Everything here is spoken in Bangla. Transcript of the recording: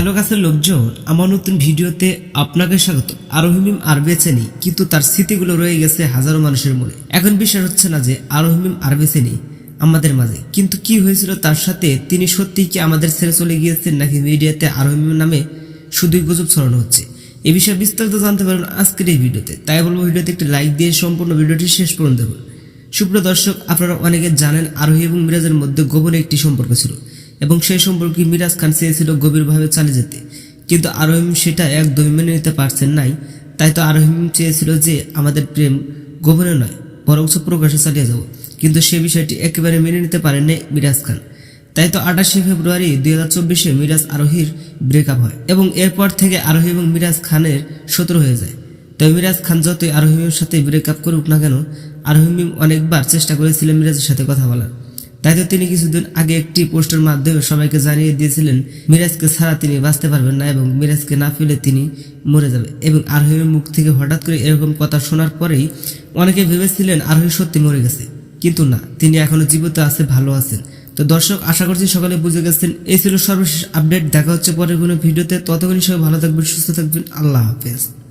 হ্যালো কাছের লোকজন আমার নতুন ভিডিওতে আপনাকে স্বাগত। আরোহিমিম আর বেঁচে নেই, কিন্তু তার স্মৃতিগুলো রয়ে গেছে হাজারো মানুষের মনে। এখন বিশ্বাস হচ্ছে না যে আরোহিমিম আর বেঁচে নেই আমাদের মাঝে, কিন্তু কি হয়েছিল তার সাথে তিনি সত্যিই কি আমাদের ছেড়ে চলে গিয়েছেন নাকি মিডিয়াতে আরোহিমিম নামে শুধুই গুজব ছড়ানো হচ্ছে? এ বিষয়ে বিস্তারিত জানতে পারবেন আজকের এই ভিডিওতে। তাই বলব ভিডিওতে একটি লাইক দিয়ে সম্পূর্ণ ভিডিওটি শেষ পর্যন্ত দেখুন। সুপ্রিয় দর্শক, আপনারা অনেকে জানেন আরোহী এবং মিরাজের মধ্যে গোপনে একটি সম্পর্ক ছিল। এবং সেই সম্পর্কে মিরাজ খান চেয়েছিল গভীরভাবে চালিয়ে যেতে। কিন্তু আরোহিম সেটা একদমই মেনে নিতে পারছেন নাই। তাই তো আরোহিম চেয়েছিল যে আমাদের প্রেম গোপনে নয়, বরঞ্চ প্রকাশে চালিয়ে যাব। কিন্তু সে বিষয়টি একেবারে মেনে নিতে পারেননি মিরাজ খান। তাই তো আঠাশে ফেব্রুয়ারি দুই হাজার চব্বিশে মিরাজ আরোহীর ব্রেকআপ হয় এবং এরপর থেকে আরোহী এবং মিরাজ খানের শত্রু হয়ে যায়। তবে মিরাজ খান যতই আরোহিমের সাথে ব্রেকআপ করুক না কেন আরোহিম অনেকবার চেষ্টা করেছিলেন মিরাজের সাথে কথা বলার। তাই তো তিনি কিছুদিন আগে একটি পোস্টের মাধ্যমে সবাইকে জানিয়ে দিয়েছিলেন, মিরাজকে ছাড়া তিনি বাঁচতে পারবেন না এবং মিরাজকে না ফেলে তিনি মরে যাবে। এবং আরোহীর মুখ থেকে হঠাৎ করে এরকম কথা শোনার পরেই অনেকে ভেবেছিলেন আরোহী সত্যি মরে গেছে। কিন্তু না, তিনি এখনও জীবিত আছে, ভালো আছেন। তো দর্শক, আশা করছি সকালে বুঝে গেছেন। এই ছিল সর্বশেষ আপডেট। দেখা হচ্ছে পরের কোনো ভিডিওতে। ততক্ষণ সবাই ভালো থাকবেন, সুস্থ থাকবেন। আল্লাহ হাফেজ।